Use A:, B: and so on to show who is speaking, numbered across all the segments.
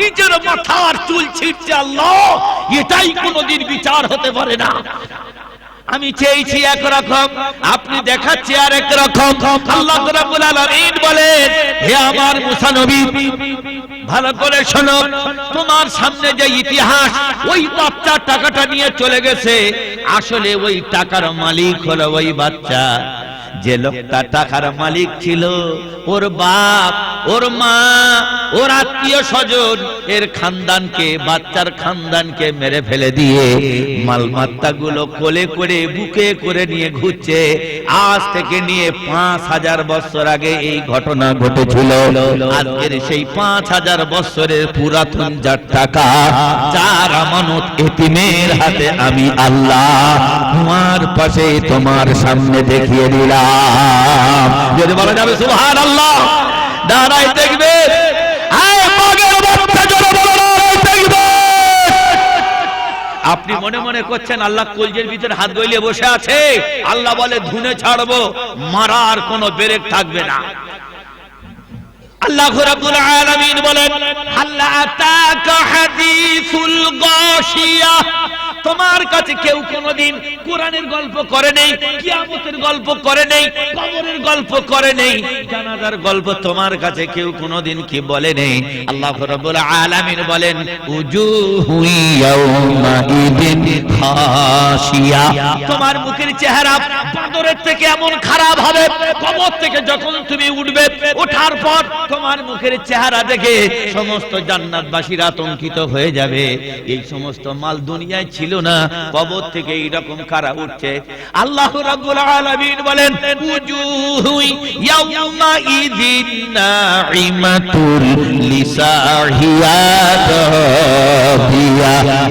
A: নিজের মাথার চুল ছিঁড়ছে আল্লাহ, এটাই কোনোদিন বিচার হতে পারে না। আমি চেয়েছি একরকম, আপনি দেখাচ্ছি আর এক রকম। আল্লাহ রাব্বুল আলামিন বলেন, হে আমার ভালো করে শোনো, তোমার সামনে যে ইতিহাস, ওই টাকাটা নিয়ে চলে গেছে, আসলে ওই টাকার মালিক হলো ওই বাচ্চা। যে লোকটা টাকার মালিক ছিল, ওর বাপ, ওর মা, ওর আত্মীয় স্বজন, এর খানদানকে, বাচ্চার খানদানকে মেরে ফেলে দিয়ে মালমাত্তা গুলো কোলে করে, বুকে করে নিয়ে ঘুরছে। আজ থেকে নিয়ে পাঁচ হাজার বছর আগে এই ঘটনা ঘটেছিল। আজকের সেই পাঁচ হাজার বছরের পুরাতন যার টাকা, যার আমানত এতিমের হাতে আমি আল্লাহ, তোমার পাশে তোমার সামনে দেখিয়ে দিলাম। যদি বলা যাবে সুহান আল্লাহ দাঁড়াই দেখবে। আপনি মনে মনে করছেন আল্লাহ কলজের ভিতরে হাত গলিয়ে বসে আছে? আল্লাহ বলে, ধুনে ছাড়বো, মারার কোনো বেরেক থাকবে না। আল্লাহ আলামিন বলেন তোমার কাছে কেউ কোরআনের গল্প করে নেই, কিয়ামতের গল্প করে নেই, কবরের গল্প করে নেই। জানাজার গল্প তোমার কাছে কেউ কি বলে নেই? আল্লাহ রাব্বুল আলামিন বলেন খাশিয়া। তোমার মুখের চেহারা বাদরের থেকে এমন খারাপ হবে, কবর থেকে যখন তুমি উঠবে, ওঠার পর তোমার মুখের চেহারা দেখে সমস্ত জান্নাতবাসীরা আতঙ্কিত হয়ে যাবে। এই সমস্ত মাল দুনিয়ায় ছিল না, কবর থেকে এইরকম কারা উঠছে? আল্লাহ রাব্বুল আলামিন বলেন উজুহু ইয়াউমা ইদিন নাইমাতুল লিসাহিয়া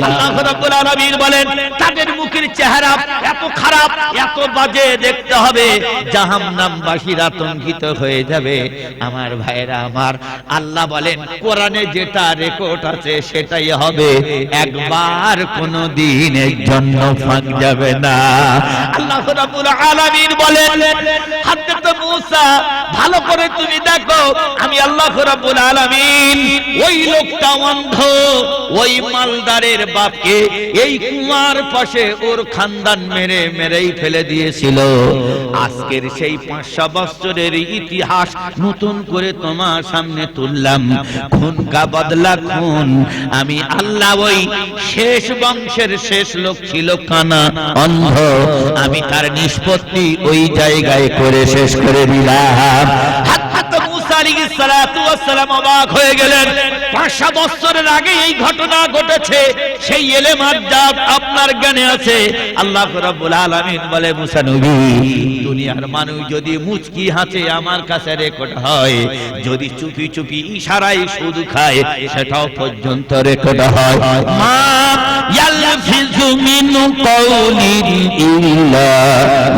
A: আল্লাহ রাব্বুল আলামিন বলেন, তাদের মুখের চেহারা এত খারাপ, এত বাজে দেখতে হবে। জাহান্নামবাসীর আতঙ্কিত হয়ে যাবে। আমার ভাইরা আমার আল্লাহ বলেন, কোরআনে যেটা রেকর্ড আছে সেটাই হবে। একবার কোনো দিনের জন্য ফাঁক যাবে না। আল্লাহ রাব্বুল আলামিন বলেন হযরত মূসা, ভালো করে তুমি দেখো, আমি আল্লাহ রাব্বুল আলামিন ওই লোকটা অন্ধ, ওই মালদারের বাপকে এই কুমার পাশে ওর খানদান মেরে মেরেই ফেলে দিয়েছিল। আজকের সেই পাঁচশো বছরের ইতিহাস নতুন করে তোমার সামনে তুললাম। খুন কা বদলা খুন। আমি আল্লাহ ওই শেষ বংশের শেষ লোক ছিল কানা অন্ধ। আমি তার নিষ্পত্তি ওই জায়গায় করে শেষ করে দিলাম। অবাক হয়ে গেলেন। বছরের আগে এই ঘটনা ঘটেছে। সেই আপনার জ্ঞানে আছে। আল্লাহ বলে দুনিয়ার মানুষ যদি মুচকি হাসে, আমার কাছে রেকর্ড হয়। যদি চুপি চুপি ইশারায় শুধু খায়, সেটাও পর্যন্ত রেকর্ড হয়। মা ইয়ালফিজু মিন কওলিন ইল্লা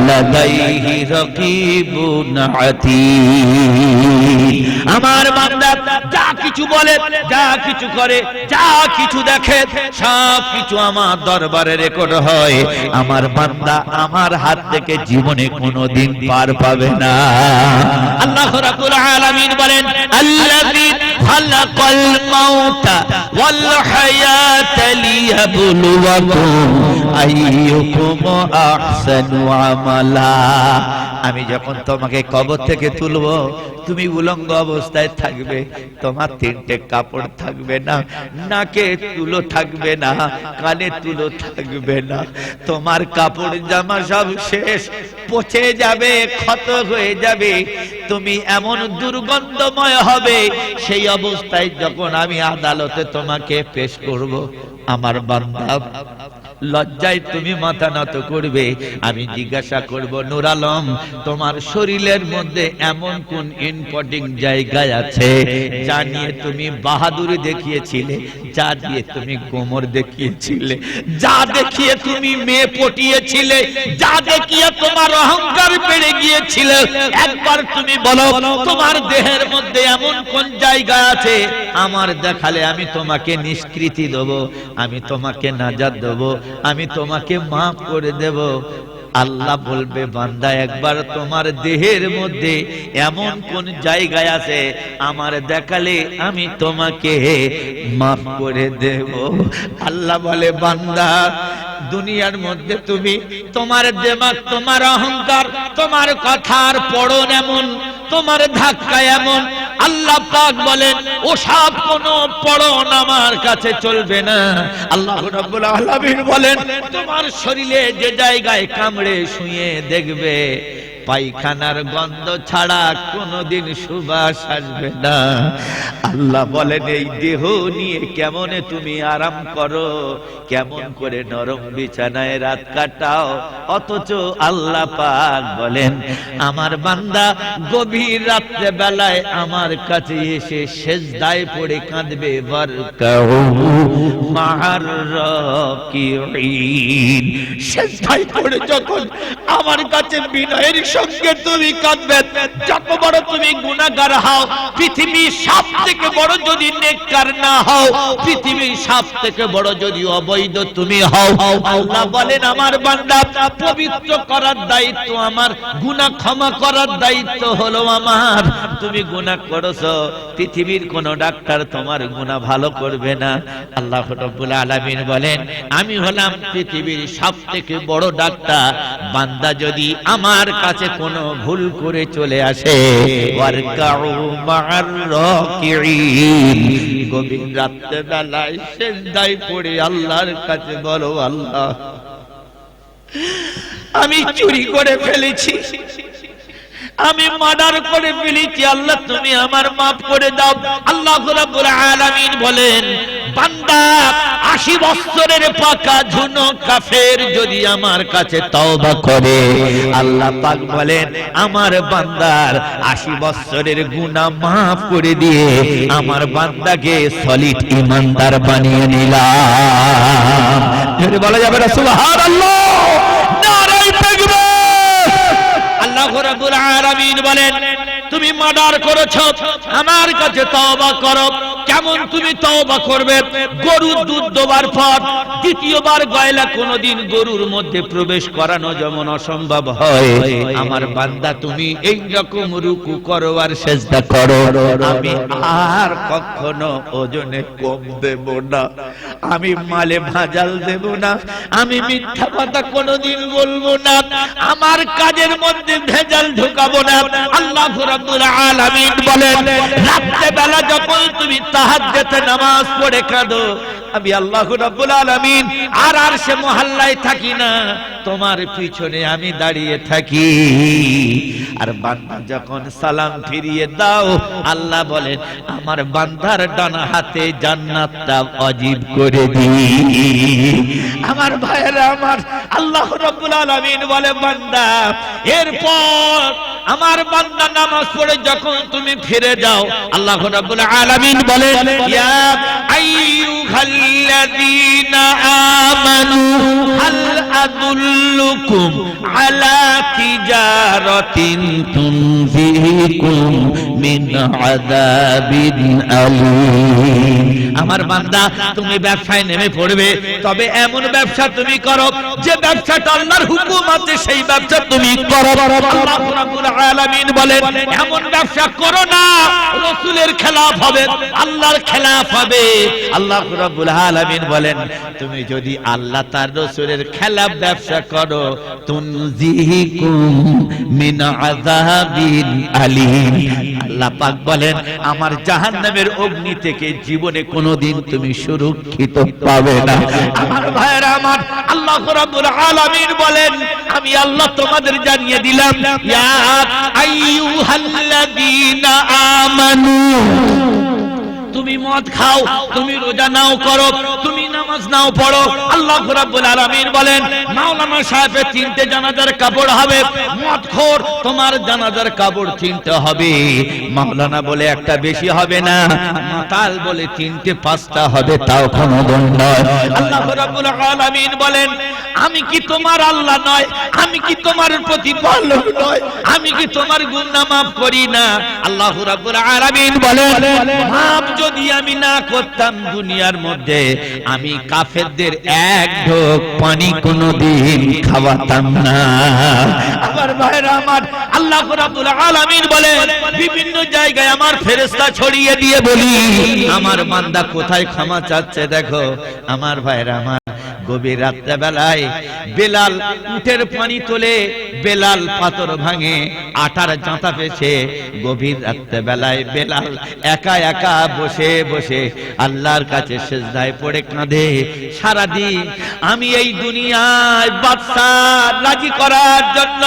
A: লাদাইহি রাকিবুন আতীদ আমার বান্দা যা কিছু বলে, যা কিছু করে, যা কিছু দেখে, সব কিছু আমার দরবারে রেকর্ড হয়। আমার বান্দা আমার হাত থেকে জীবনে কোনোদিন পার পাবে না। আল্লাহ রাব্বুল আলামিন বলেন, আল্লাযী খালাকাল মাউতা ওয়াল হায়াতা লিয়াবলুয়াকুম আমি যখন তোমাকে কবর থেকে তুলবো, তুমি উলঙ্গ অবস্থায় থাকবে, তোমার তিনটে কাপড় থাকবে না, নাকে তুলো থাকবে না, কানে তুলো থাকবে না। তোমার কাপড় জামা সব শেষ, পচে যাবে, ক্ষত হয়ে যাবে। তুমি এমন দুর্গন্ধময় হবে, সেই অবস্থায় যখন আমি আদালতে তোমাকে পেশ করব, আমার বান্দা লজ্জায় তুমি মাথা নত করবে। আমি জিজ্ঞাসা করব, নুর আলম, তোমার শরীরের মধ্যে এমন কোন ইনপটিং জায়গায় আছে যা নিয়ে তুমি বাহাদুরি দেখিয়েছিলে, যা দিয়ে তুমি কোমর দেখিয়েছিলে, যা দেখিয়ে তুমি মেয়ে পটিয়েছিলে, যা দেখিয়ে তোমার অহংকার বেড়ে গিয়েছিল? একবার তুমি বলো, তোমার দেহের মধ্যে এমন কোন জায়গা আছে? আমার দেখালে আমি তোমাকে নিষ্কৃতি দেব, আমি তোমাকে নাজাদ দেব আমি তোমাকে মাফ করে দেব। আল্লাহ বলবে, বান্দা, একবার তোমার দেহের মধ্যে এমন কোন জায়গায় আছে, আমার দেখালে আমি তোমাকে মাফ করে দেব। আল্লাহ বলে, বান্দা, দুনিয়ার মধ্যে তুমি তোমার দেমাগ, তোমার অহংকার, তোমার কথার পড়ন এমন, তোমার ধাক্কা এমন আল্লাহ পাক বলেন, ও সব কোন পড়ন আমার কাছে চলবে না। আল্লাহ রাব্বুল আলামিন বলেন, তোমার শরীরে যে জায়গায় কামড়ে শুয়ে দেখবে পায়খানার গন্ধ ছাড়া কোনোদিন সুবাস আসবে না। আল্লাহ বলেন, এই দেহ নিয়ে কেমনে তুমি আরাম করো? কেমন করে নরম বিছানায় রাত কাটাও? অথচ আল্লাহ পাক বলেন, আমার বান্দা গভীর রাত্রে বেলায় আমার কাছে এসে সেজদায় পড়ে কাঁদবে। রাকিঈন। সেজদায় পড়ে যখন আমার কাছে বিনয়ের সঙ্গে তুমি কাঁদবে। যত বড় তুমি গুনাহগার হও, পৃথিবীর সব থেকে বড় যদি নেককার না হও, পৃথিবীর সব থেকে বড় যদি অবৈধ তুমি হও। আল্লাহ বলেন, আমার বান্দা, পবিত্র করার দায়িত্ব আমার, গুনাহ ক্ষমা করার দায়িত্ব হলো আমার। তুমি গুনাহ করেছ, পৃথিবীর কোন ডাক্তার তোমার গুনাহ ভালো করবে না। আল্লাহ রাব্বুল আলামিন বলেন, আমি হলাম পৃথিবীর সব থেকে বড় ডাক্তার। বান্দা যদি আমার কাছে কোনো ভুল করে চলে আসে। রাত্রে বেলায় পড়ে আল্লাহর কাছে বলো, আল্লাহ, আমি চুরি করে ফেলেছি। আমি মার্ডার করে ফেলেছি, আল্লাহ তুমি আমার মাফ করে দাও। আল্লাহ রাব্বুল আলামিন বলেন, বান্দা 80 বছরের পাকা ঝুনো কাফের যদি আমার কাছে তওবা করে। আল্লাহ পাক বলেন, আমার বান্দার 80 বছরের গুনাহ মাফ করে দিয়ে আমার বান্দাকে সলিড ইমানদার বানিয়ে নিলাম। বলা যাবে না, সুবহানাল্লাহ। নারায়ে তাকবীর। আল্লাহ রাব্বুল বলেন তুমি মার্ডার করেছ আমার কাছে তওবা করো। কেমন তুমি তওবা করবে, গরুর দুধ দেওয়ার পর দ্বিতীয়বার গয়লা কোনোদিন গরুর মধ্যে প্রবেশ করানো যেমন অসম্ভব হয়। আমার বান্দা, তুমি এই রকম রুকু করো আর সেজদা করো। আমি আর কখনো ওজনে কম দেব না। আমি মালে ভাজাল দেব না। আমি মিথ্যা কথা কোনোদিন বলব না। আমার কাজের মধ্যে ভেজাল ঢুকাবো না। আল্লাহ রাব্বুল আলামিন বলেন রাত্রে বেলা যখন তুমি তাহাজ্জুদে নামাজ পড়ে কাঁদো। আমি আল্লাহ রাব্বুল আলামিন, আর আর সে মহল্লায় থাকি না। তোমার পিছনে আমি দাঁড়িয়ে থাকি। আর বান্দা যখন সালাম ফিরিয়ে দাও, আল্লাহ বলেন, আমার বান্দার ডান হাতে জান্নাতটা অজীব করে দি আমার ভাইয়েরা, আমার আল্লাহ রাব্বুল আলামিন বলে, বান্দা, এরপর আমার বান্দা নামাজ পড়ে যখন তুমি ফিরে যাও, আল্লাহ রাব্বুল আলামিন বলে, ইয়া আইয়ুহাল্লাযীনা আমানু হাল আদুল্লুকুম আলা তিজারাতিন তুনজিকুম আমার বান্দা, তুমি ব্যবসায় নেমে পড়বে, তবে এমন ব্যবসা তুমি করো, যে ব্যবসাটা আল্লাহর হুকুম আছে, সেই ব্যবসা তুমি করো। আলামিন বলেন, এমন ব্যবসা করো না, রাসূলের খেলাফ হবে, আল্লাহর খেলাফ হবে। আল্লাহ রাব্বুল আলামিন বলেন, তুমি যদি আল্লাহ তার রাসূলের খেলাফ ব্যবসা করো, তুনজিকুম মিন আল্লাহ পাক বলেন, আমার জাহান্নামের অগ্নি থেকে জীবনে কোনোদিন তুমি সুরক্ষিত পাবে না। আমার ভাইরা আমার, আল্লাহ রাব্বুল আলামিন বলেন, আমি আল্লাহ তোমাদের জানিয়ে দিলাম, ইয়া আইয়ুহাল্লাযীনা আমানু, তুমি মদ খাও, তুমি রোজা নাও করো, তুমি নামাজ নাও পড়ো। আল্লাহ রাব্বুল আলামিন বলেন, মাওলানা সাহেবের তিনটে জানাজার কাপড় হবে মদ খোর তোমার জানাজার কাপড় তিনটে হবে। মাওলানা বলে একটা বেশি হবে না, মাতাল বলে তিনটে, পাঁচটা হবে, তাও কোনো দণ্ড আল্লাহ রাব্বুল আলামিন বলেন, আমি কি তোমার আল্লাহ নয়, আমি কি তোমার প্রতিপালক নয়, আমি কি তোমার গুনাহ মাফ করি না? আল্লাহ রাব্বুল আলামিন বলেন মাফ যদি আমি না করতাম দুনিয়ার মধ্যে, আমি কাফেরদের এক ঢোক পানি কোনোদিন খাওয়াতাম না। আমার ভাইরা আমার, আল্লাহ রাব্বুল আলামিন বলে বিভিন্ন জায়গায় আমার ফেরেশতা ছড়িয়ে দিয়ে বলি, আমার বান্দা কোথায় ক্ষমা চাচ্ছে দেখো। আমার ভাইরা আমার, গভীর রাত্রে বেলায় বেলাল উটের পানি তোলে বেলাল পাথর ভাঙে আটার জাঁতা পেছে। গভীর রাত্রে বেলায় বেলাল একা একা বসে বসে আল্লাহর কাছে সেজদায় পড়ে কাঁধে সারাদিন আমি এই দুনিয়ায় বাদশা রাজি করার জন্য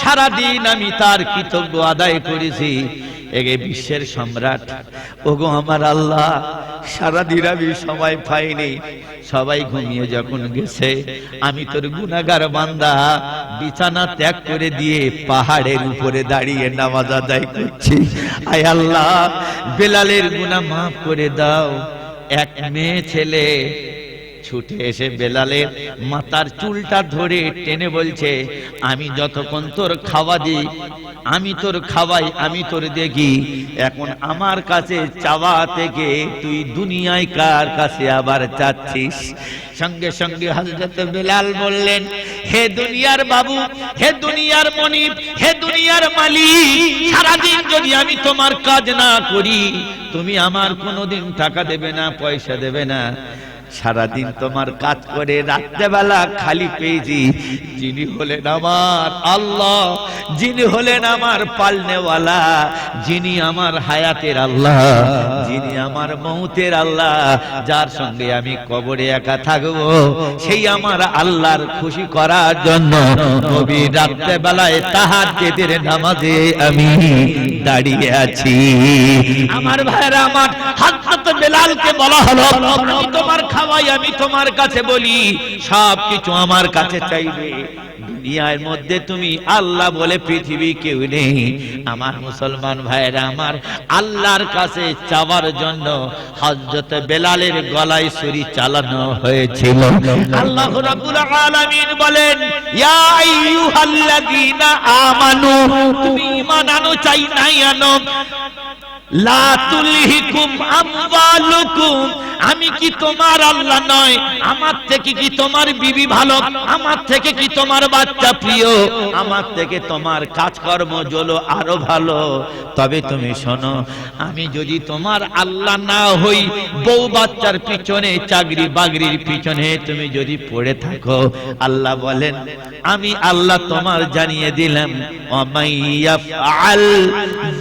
A: সারাদিন আমি তার কৃতজ্ঞ আদায় করেছি। বিশ্বের সম্রাট। ওগো আমার আল্লাহ, সারাদিন আমি সময় পাইনি। সবাই ঘুমিয়ে যখন গেছে, আমি তোর গুনাগার বান্দা, বিছানা ত্যাগ করে দিয়ে পাহাড়ের উপরে দাঁড়িয়ে নামাজ আদায় করছি। আয় আল্লাহ, বেলালের গুনাহ মাফ করে দাও। এক মেয়ে ছেলে ছুটে এসে বেলালের মাথার চুলটা ধরে টেনে বলছে, আমি যতক্ষণ তোর খাওয়া দিই, আমি তোর খাওয়াই, আমি তোর দেখি। এখন আমার কাছে চাওয়া থেকে তুই দুনিয়ায় কার কাছে আবার চাচ্ছিস সঙ্গে সঙ্গে হজরত বেলাল বললেন, হে দুনিয়ার বাবু, হে দুনিয়ার মনিব, হে দুনিয়ার মালিক, সারাদিন যদি আমি তোমার কাজ না করি, তুমি আমার কোনোদিন টাকা দেবে না, পয়সা দেবে না। সারাদিন তোমার কাজ করে রাত্রেবেলা খালি পেয়েছি। যিনি হলেন আমার আল্লাহ, যিনি হলেন আমার পালনেওয়ালা, যিনি আমার হায়াতের আল্লাহ, যিনি আমার মৌতের আল্লাহ, যার সঙ্গে আমি কবরে একা থাকব, সেই আমার আল্লাহর খুশি করার জন্য নবী রাত্রেবেলায় তাহার জেদের নামাজে আমি দাঁড়িয়ে আছি। আমার ভাইরা আমার হাজরত বেলালকে বলা হলো, তোমার খাওয়াই আমি তোমার কাছে বলি, সব কিছু আমার কাছে চাইবে। দুনিয়ার মধ্যে তুমি আল্লাহ বলে পৃথিবী কেউ নেই। আমার মুসলমান ভাইরা আমার আল্লাহর কাছে চাওয়ার জন্য হযরত বেলালের গলায় ছুরি চালানো হয়েছিল। আল্লাহ রাব্বুল আলামিন বলেন, ইয়া আইয়ুহাল্লাযীনা আমানু, তুমি ঈমান আনো চাই নাই আনো? আমি কি তোমার আল্লাহ নয়? আমার থেকে কি তোমার বিবি ভালো? আমার থেকে কি তোমার বাচ্চা প্রিয়? আমার থেকে তোমার কাজকর্ম জলো আরও ভালো। তবে তুমি শোনো, আমি যদি তোমার আল্লাহ না হই, বউ বাচ্চার পিছনে, চাকরি বাগরির পিছনে তুমি যদি পড়ে থাকো, আল্লাহ বলেন, আমি আল্লাহ তোমার জানিয়ে দিলাম অমাইয়া ফাআল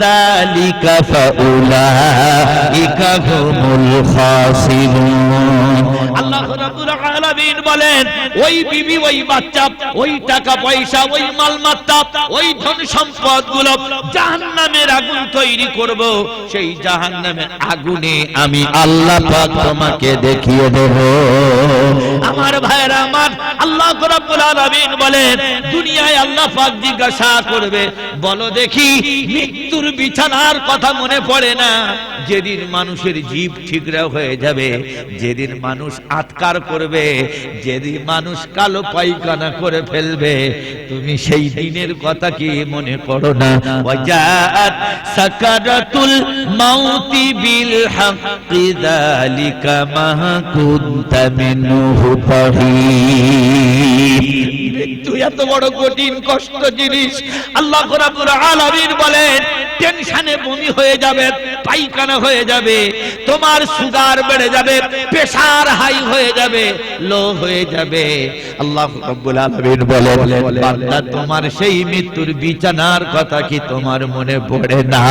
A: যালিকা ফাউলাইকা হুমুল খাসিরুন। আল্লাহ রাব্বুল আলামিন বলেন, ওই বিবি, ওই বাচ্চা, ওই টাকা পয়সা, ওই মালমাত্তা, ওই ধন সম্পদগুলো জাহান্নামের আগুন তৈরি করব। সেই জাহান্নামের আগুনে আমি আল্লাহ তোমাকে দেখিয়ে দেব। আমার আমার আল্লাহ রাব্বুল আলামিন বলেন, দুনিয়ায় আল্লাহ পাক জিজ্ঞাসা করবে, বলো দেখি, মৃত্যুর বিছানার কথা মনে পড়ে না? যেদিন মানুষের জীব ঠিকরা হয়ে যাবে, যেদিন মানুষ আটকার করবে যেদিন মানুষ কালো পায়খানা করে ফেলবে, তুমি সেই দিনের কথা কি মনে করো না? ওয়াজাত সাকারাতুল মাউতি বিল হাক্কি যালিকা মা মিনহু তাহিব মৃত্যু এত বড় কঠিন, কষ্ট জিনিস। আল্লাহ আলামিন বলেন, টেনশনে বমি হয়ে যাবে, পায়খানা হয়ে যাবে, তোমার সুগার বেড়ে যাবে হাই হয়ে যাবে, লো হয়ে যাবে। আল্লাহ আলামিন বলেন তোমার সেই মৃত্যুর বিছানার কথা কি তোমার মনে পড়ে না?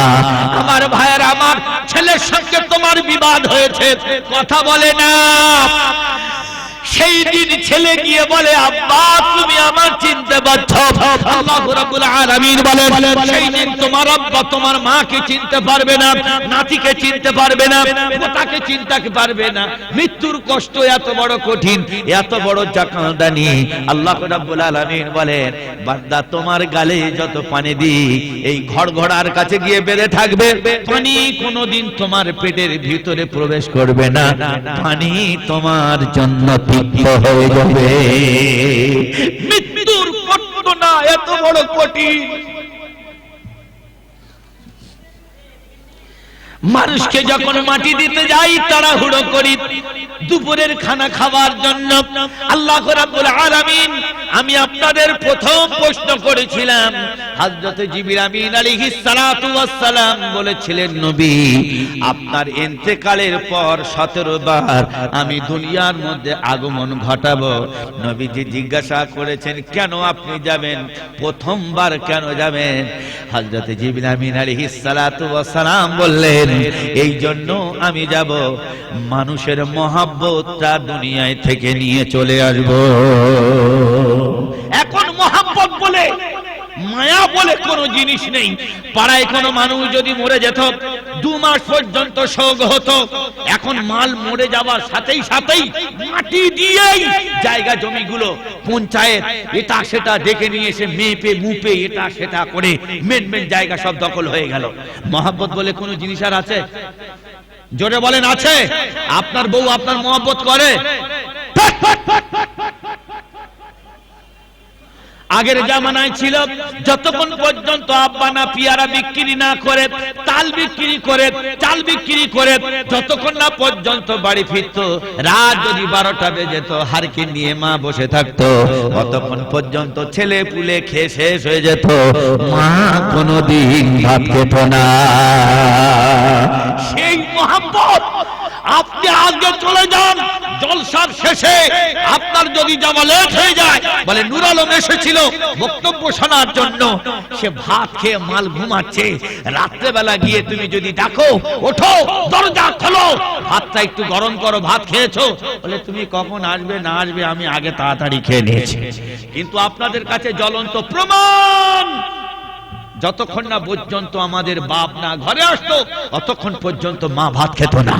A: আমার ভাইয়ের, আমার ছেলের সঙ্গে তোমার বিবাদ হয়েছে। কথা বলে না। সেই দিন ছেলে গিয়ে বলে, আব্বা, তুমি আমার চিনতে পারছ তোমার আব্বা তোমার চিনতে পারবে না চিনতে পারবে না চিনতে পারবে না। মৃত্যুর কষ্ট এত বড় কঠিন, এত বড় আল্লাহ রাব্বুল আলামিন বলেন, বান্দা, তোমার গালে যত পানি দি এই ঘড়ঘড়ার কাছে গিয়ে বেঁধে থাকবে। পানি কোনোদিন তোমার পেটের ভিতরে প্রবেশ করবে না। পানি তোমার জন্য তিক্ত হয়ে যাবে। মৃত্যুর ঘটনা এত বড় কঠিন। মানুষকে যখন মাটি দিতে যাই, তাড়াহুড়ো করি। দুপুরের খানা খাওয়ার জন্য। আল্লাহ আমি আপনাদের প্রথম প্রশ্ন করেছিলাম। হযরত জিবরিল আমিন ওয়াস সালাম বলেছিলেন, নবী, আপনার ইন্তেকালের পর 17 বার আমি দুনিয়ার মধ্যে আগমন ঘটাবো। নবীজি জিজ্ঞাসা করেছেন, কেন আপনি যাবেন? প্রথমবার কেন যাবেন? হযরত জিবরিল আমিন আলাইহিস সালাতু সালাম বললেন এই জন্য আমি যাব। মানুষের মহাব্বতটা দুনিয়ায় থেকে নিয়ে চলে আসব এখন মহাব্বত বলে মায়া বলে কোনো জিনিস নেই। পাড়ায় কোনো মানুষ যদি মরে যেত, দু মাস পর্যন্ত শোক হতো। এখন মাল মরে যাওয়ার সাথেই সাথেই মাটি দিয়েই জায়গা জমিগুলো পঞ্চায়েত এটা সেটা দেখে নিয়ে এসে মেপে মুপে এটা সেটা করে মেন মেন জায়গা সব দখল হয়ে গেল। মহাব্বত বলে কোনো জিনিস আর আছে? জোরে বলেন, আছে। আপনার বউ আপনার মহব্বত করে। আগের জামানায় ছিল, যতক্ষণ পর্যন্ত আব্বা না পিয়ারা বিক্রি না করে, তাল বিক্রি করে, চাল বিক্রি করে যতক্ষণ না পর্যন্ত বাড়ি ফিরত। রাত যদি বারোটা বেজে তো হারকে নিয়ে মা বসে থাকতো। ততক্ষণ পর্যন্ত ছেলে পুলে খেয়ে শেষ হয়ে যেত। মা কোনোদিন ভাত না। সেই মোহাম্মত আপনি আজকে চলে যান। জলসার শেষে আপনার যদি যাওয়া লেট হয়ে যায়, বলে নুর আলম এসেছিল বক্তব্য শোনার জন্য। সে ভাত খেয়ে মাল ঘুমাচ্ছে। রাত্রেবেলা গিয়ে তুমি যদি ডাকো, ওঠো, দরজা খোলো, ভাতটা একটু গরম করো, ভাত খেয়েছো। বলে, তুমি কখন আসবে, না আসবে, আমি আগে তাড়াতাড়ি খেয়ে নিয়েছি। কিন্তু আপনাদের কাছে জ্বলন্ত প্রমাণ! যতক্ষণ না পর্যন্ত আমাদের বাপ না ঘরে আসতো ততক্ষণ পর্যন্ত মা ভাত খেত না।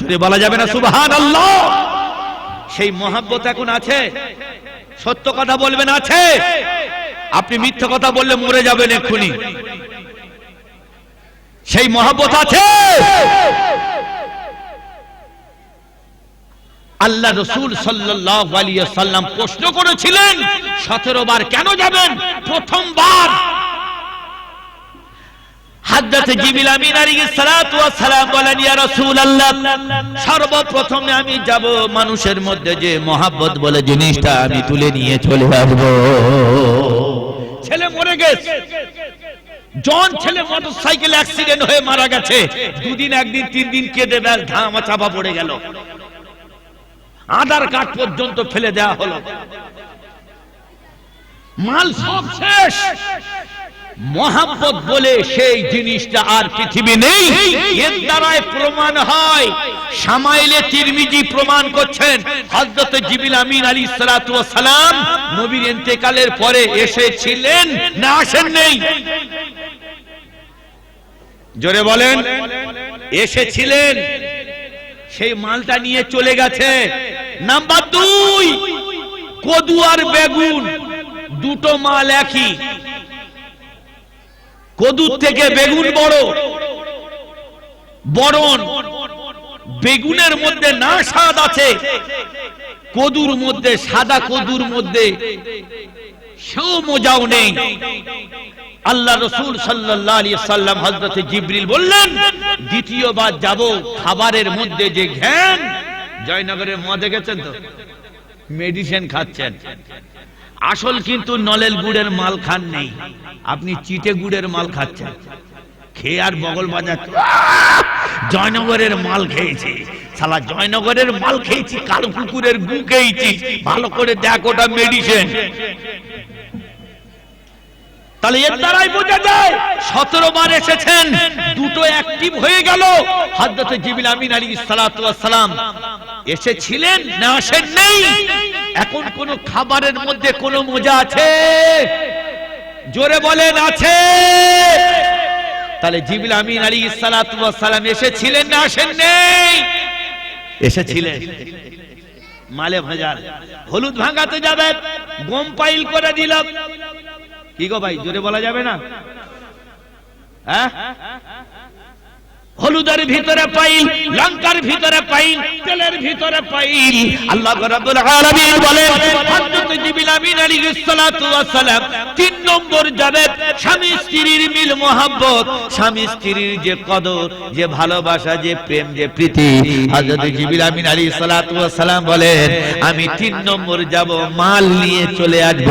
A: যদি বলা যাবে না সুবহান আল্লাহ সেই মহাব্বত এখন আছে। সত্য কথা বলবেন, আছে? আপনি মিথ্যা কথা বললে মরে যাবেন এক্ষুনি। সেই মহাব্বত আছে? আল্লাহ রসুল আলাইহি সাল্লাম প্রশ্ন করেছিলেন, সতেরো বার কেন যাবেন? প্রথমবার। হাজরত জিবিল আমিন আলাইহিস সালাতু ওয়াস সালাম বলেন, ইয়া রাসূলুল্লাহ, সর্বপ্রথমে আমি যাব মানুষের মধ্যে যে মহাব্বত বলে জিনিসটা আমি তুলে নিয়ে চলে আসব। ছেলে মরে গেছে। জন ছেলে মোটরসাইকেল অ্যাক্সিডেন্ট হয়ে মারা গেছে। দুদিন, একদিন, তিন দিন কেঁদে ব্যাস ধামা চাপা পড়ে গেল। আধার কার্ড পর্যন্ত ফেলে দেওয়া হলো। মাল সব শেষ। মহাব্বত বলে সেই জিনিসটা আর পৃথিবী নেই। এর দ্বারাই প্রমাণ হয়। সামাইলে তিরমিজি প্রমাণ করছেন হযরত জিবিল আমিন আলী সালাম। নবীর ইন্তেকালের পরে এসেছিলেন। না আসেন নেই। জোরে বলেন, এসেছিলেন। সেই মালটা নিয়ে চলে গেছে। নাম্বার দুই, কদু আর বেগুন। দুটো মাল একই। কদুর থেকে বেগুন বড়। বরণ, বেগুনের মধ্যে না স্বাদ আছে। কদুর মধ্যে, সাদা কদুর মধ্যে সেও মজাও নেই। আল্লাহ রসুল সাল্লাম হজরত জিবরিল বললেন, দ্বিতীয়বার যাব, খাবারের মধ্যে যে ঘ্যান জয়নগরের মধ্যে গেছেন তো? মেডিসিন খাচ্ছেন। আসল কিন্তু নলেল গুড়ের মাল খান নেই। আপনি চিটে গুড়ের মাল খাচ্ছেন। খেয়ে আর বগল বাজাচ্ছে। জয়নগরের মাল খেয়েছি। সালা জয়নগরের মাল খেয়েছি, কালো কুকুরের গু খেয়েছি। ভালো করে দেখ ওটা মেডিসিন তাহলে এর দ্বারাই বোঝা যায়, সতেরো বার এসেছেন, দুটো অ্যাক্টিভ হয়ে গেল। হাজরত জিবিল আমিন আলী সালাম, এসেছিলেন না আসেন নেই? এখন কোন খাবারের মধ্যে কোনো মজা আছে? জোরে বলেন, আছে। তাহলে জিবিল আমিন আলী সালাম এসেছিলেন না আসেন নেই এসেছিলেন। মালে ভাজার। হলুদ ভাঙাতে যাবে। গম পাইল করে দিলাম কি গো ভাই, জোরে বলা যাবে না? হ্যাঁ? হলুদের ভিতরে পাইল, লঙ্কার ভিতরে পাইল, তেলের ভিতরে পাইল। আল্লাহ রাব্বুল আলামিন হযরত জিবরিল আমিন আলাইহিস সালাতু ওয়াস সালাম তিন নম্বর স্বামী স্ত্রীর মিল স্বামী স্ত্রীর যে কদর, যে ভালোবাসা, যে প্রেম, যে প্রীতি। হযরত জিবরিল আমিন আলাইহিস সালাতু ওয়াস সালাম বলেন, আমি তিন নম্বর যাব, মাল নিয়ে চলে আসব,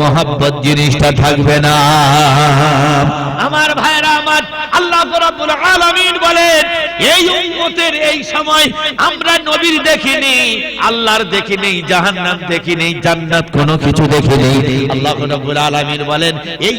A: মোহাব্বত জিনিসটা থাকবে না। আমার ভাইরা আমার আল্লাহ রাব্বুল বলেন, এই উম্মতের এই সময় আমরা নবীর দেখিনি, আল্লাহর দেখিনি, জাহান্নাম দেখিনি, জান্নাত কোনো কিছু দেখিনি। আল্লাহ বলেন, এই